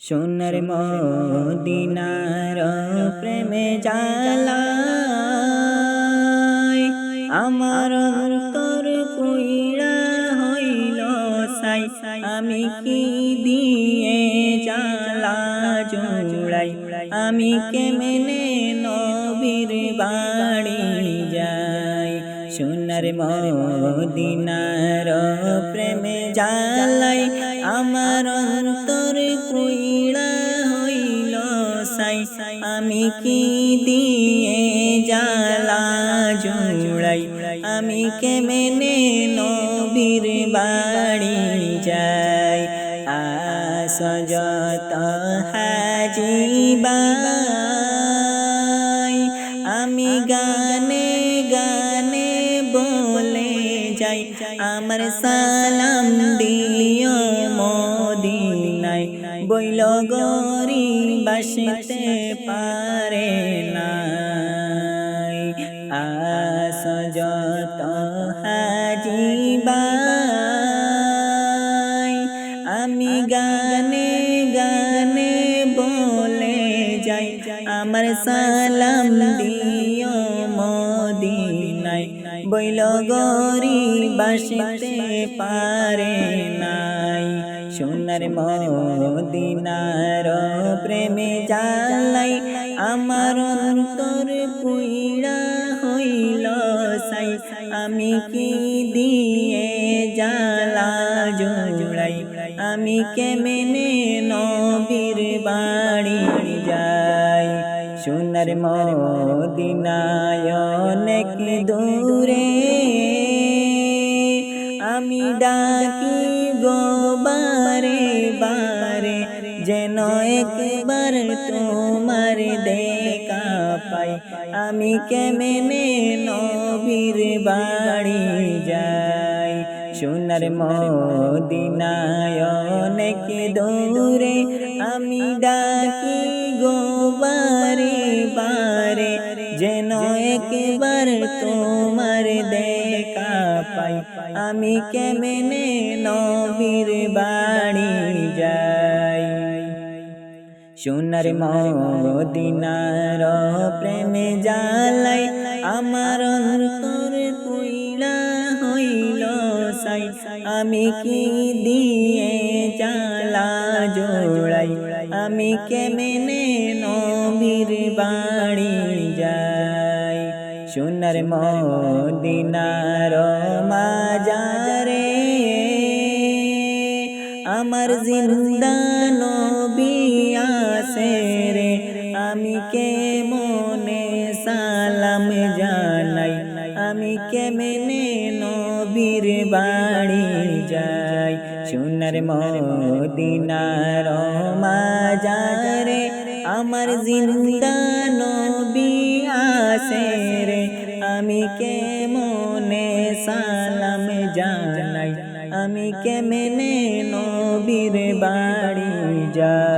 সোনার মদিনার প্রেমে জালাই আমার অন্তর পুইরা হইল সাই। আমি কি দিয়ে জালা জুড়াই? আমি কেমনে নবীর বাড়ি যাই? সোনার মদিনার প্রেমে জালাই আমার কি দিয়ে জালা জুড়াই? আমি কেমনে নবীর বাড়ি যাই? আসজত হাজিবাই। আমি গানে গানে বলে যাই, আমার সালাম দিও মদিনায় বইল গরি, বাসতে পারে না আস যত হাজিবাই, আমি গানে গানে বলে যাই, আমার সালাম দিও মদিনায়। বইল গরি, বাসতে পারে নাই। সোনার মদিনার প্রেমে জালাই, আমার অন্তর পুইড়া হইল সাই। আমি কি দিয়ে জালা জোড়াই? আমি কেমনে নবীর বাড়ি যাই? সোনার মদিনায় অনেক দূরে আমি ডাকি গোবারে বারে, যেন একবার তোমার দেখা পাই। আমি কেমনে নবীর বাড়ি যাই? সোনার মদিনায় অনেক দূরে আমি ডাকি একবার তোমার দেখা পাই। আমি কেমনে নবীর বাড়ি যাই? সোনার মদিনার প্রেমে জালাই আমার অন্তর পুইলা হইল সাই। আমি কি দিয়ে জালা জোড়াই? আমি কেমনে নবীর বাড়ি সোনার মদিনার মাজারে। আমার জিন্দা নবী রে, আমি কে মনে সালাম জানাই? আমি কেমনে নবীর বাড়ি যাই? সোনার মদিনার মাজারে। আমার জিন্দা নবী আসে রে আমি কে মনে সালাম জানাই? আমি কেমনে নবীর বাড়ি যাই?